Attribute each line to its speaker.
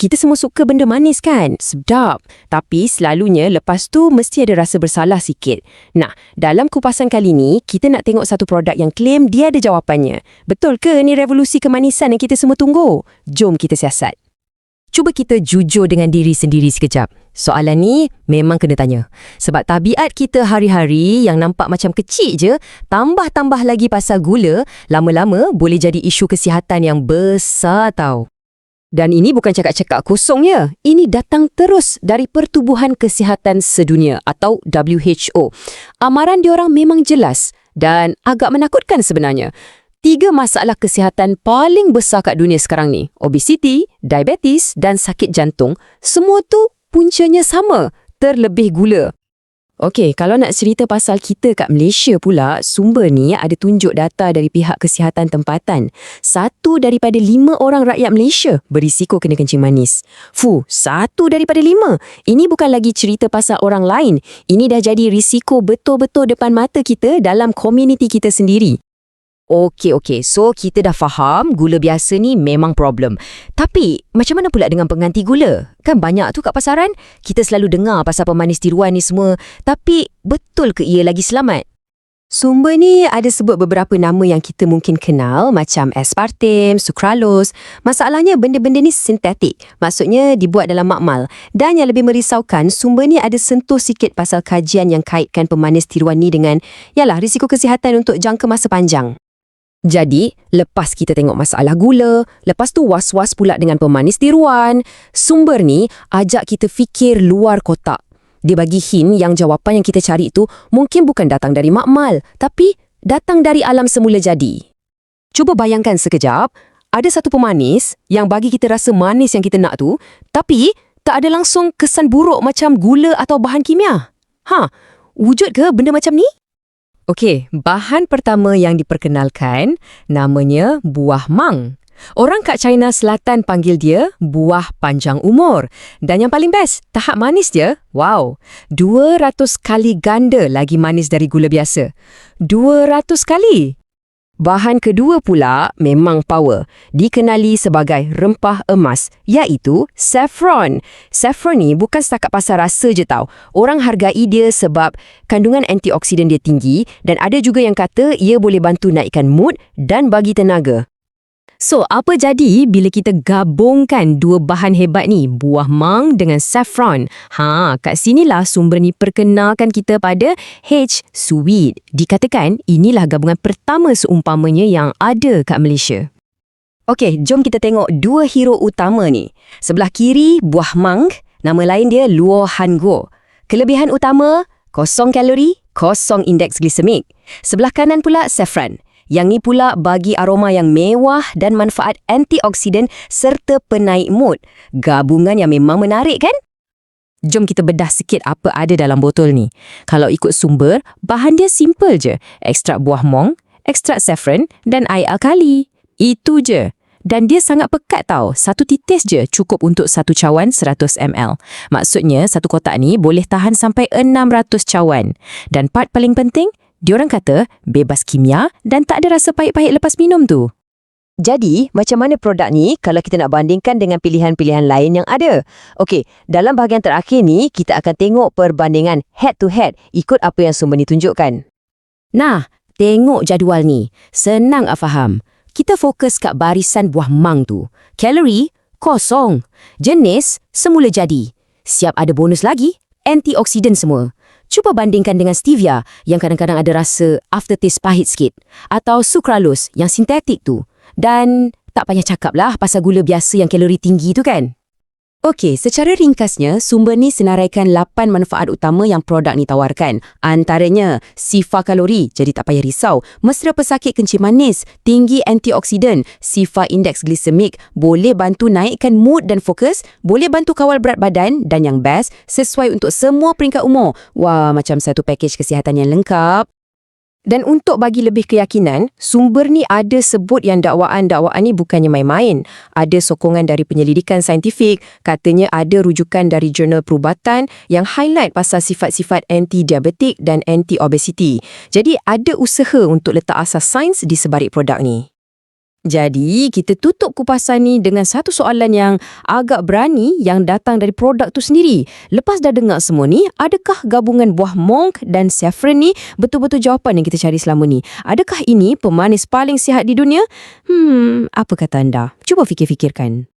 Speaker 1: kita semua suka benda manis kan? Sedap. Tapi selalunya lepas tu mesti ada rasa bersalah sikit. Nah, dalam kupasan kali ni, kita nak tengok satu produk yang klaim dia ada jawapannya. Betul ke ni revolusi kemanisan yang kita semua tunggu? Jom kita siasat. Cuba kita jujur dengan diri sendiri sekejap. Soalan ni memang kena tanya. Sebab tabiat kita hari-hari yang nampak macam kecil je, tambah-tambah lagi pasal gula, lama-lama boleh jadi isu kesihatan yang besar tau. Dan ini bukan cakap-cakap kosong ya. Ini datang terus dari Pertubuhan Kesihatan Sedunia atau WHO. Amaran diorang memang jelas dan agak menakutkan sebenarnya tiga masalah kesihatan paling besar kat dunia sekarang ni, obesiti, diabetes dan sakit jantung, semua tu puncanya sama, terlebih gula. Okey, kalau nak cerita pasal kita kat Malaysia pula, sumber ni ada tunjuk data dari pihak kesihatan tempatan. Satu daripada lima orang rakyat Malaysia berisiko kena kencing manis. Fu, satu daripada lima. Ini bukan lagi cerita pasal orang lain. Ini dah jadi risiko betul-betul depan mata kita dalam komuniti kita sendiri. Okey, okey. So, kita dah faham gula biasa ni memang problem. Tapi, macam mana pula dengan pengganti gula? Kan banyak tu kat pasaran. Kita selalu dengar pasal pemanis tiruan ni semua. Tapi, betul ke ia lagi selamat? Sumber ni ada sebut beberapa nama yang kita mungkin kenal macam aspartame, sucralose. Masalahnya benda-benda ni sintetik. Maksudnya dibuat dalam makmal. Dan yang lebih merisaukan, sumber ni ada sentuh sikit pasal kajian yang kaitkan pemanis tiruan ni dengan yalah risiko kesihatan untuk jangka masa panjang. Jadi, lepas kita tengok masalah gula, lepas tu was-was pula dengan pemanis tiruan, sumber ni ajak kita fikir luar kotak. Dia bagi hint yang jawapan yang kita cari itu mungkin bukan datang dari makmal, tapi datang dari alam semula jadi. Cuba bayangkan sekejap, ada satu pemanis yang bagi kita rasa manis yang kita nak tu, tapi tak ada langsung kesan buruk macam gula atau bahan kimia. Ha, wujud ke benda macam ni? Okey, bahan pertama yang diperkenalkan namanya buah mang. Orang kat China Selatan panggil dia buah panjang umur. Dan yang paling best, tahap manis dia, wow, 200 kali ganda lagi manis dari gula biasa. 200 kali! Bahan kedua pula memang power, dikenali sebagai rempah emas, iaitu saffron. Saffron ni bukan setakat pasal rasa je tau. Orang hargai dia sebab kandungan antioksidan dia tinggi dan ada juga yang kata ia boleh bantu naikkan mood dan bagi tenaga. So, apa jadi bila kita gabungkan dua bahan hebat ni, buah mang dengan saffron? Ha, kat sinilah sumber ni perkenalkan kita pada H. Sweet. Dikatakan inilah gabungan pertama seumpamanya yang ada kat Malaysia. Okey, jom kita tengok dua hero utama ni. Sebelah kiri, buah mang. Nama lain dia Luo Han Go. Kelebihan utama, kosong kalori, kosong indeks glisemik. Sebelah kanan pula, saffron. Yang ni pula bagi aroma yang mewah dan manfaat antioksidan serta penaik mood. Gabungan yang memang menarik kan? Jom kita bedah sikit apa ada dalam botol ni. Kalau ikut sumber, bahan dia simple je. Ekstrak buah mong, ekstrak saffron dan air alkali. Itu je. Dan dia sangat pekat tau. Satu titis je cukup untuk satu cawan 100ml. Maksudnya, satu kotak ni boleh tahan sampai 600 cawan. Dan part paling penting, Diorang kata bebas kimia dan tak ada rasa pahit-pahit lepas minum tu. Jadi, macam mana produk ni kalau kita nak bandingkan dengan pilihan-pilihan lain yang ada? Okey, dalam bahagian terakhir ni, kita akan tengok perbandingan head to head ikut apa yang sumber ni tunjukkan. Nah, tengok jadual ni. Senang ah faham. Kita fokus kat barisan buah mang tu. Kalori, kosong. Jenis, semula jadi. Siap ada bonus lagi, antioksidan semua. Cuba bandingkan dengan stevia yang kadang-kadang ada rasa aftertaste pahit sikit atau sucralose yang sintetik tu. Dan tak payah cakap lah pasal gula biasa yang kalori tinggi tu kan? Okey, secara ringkasnya, sumber ni senaraikan 8 manfaat utama yang produk ni tawarkan. Antaranya, sifar kalori, jadi tak payah risau. Mesra pesakit kencing manis, tinggi antioksidan, sifar indeks glisemik, boleh bantu naikkan mood dan fokus, boleh bantu kawal berat badan dan yang best, sesuai untuk semua peringkat umur. Wah, macam satu pakej kesihatan yang lengkap. Dan untuk bagi lebih keyakinan, sumber ni ada sebut yang dakwaan-dakwaan ni bukannya main-main. Ada sokongan dari penyelidikan saintifik, katanya ada rujukan dari jurnal perubatan yang highlight pasal sifat-sifat anti-diabetik dan anti-obesity. Jadi ada usaha untuk letak asas sains di sebalik produk ni.
Speaker 2: Jadi, kita tutup kupasan ni dengan satu soalan yang agak berani yang datang dari produk tu sendiri. Lepas dah dengar semua ni, adakah gabungan buah monk dan saffron ni betul-betul jawapan yang kita cari selama ni? Adakah ini pemanis paling sihat di dunia? Hmm, apa kata anda? Cuba fikir-fikirkan.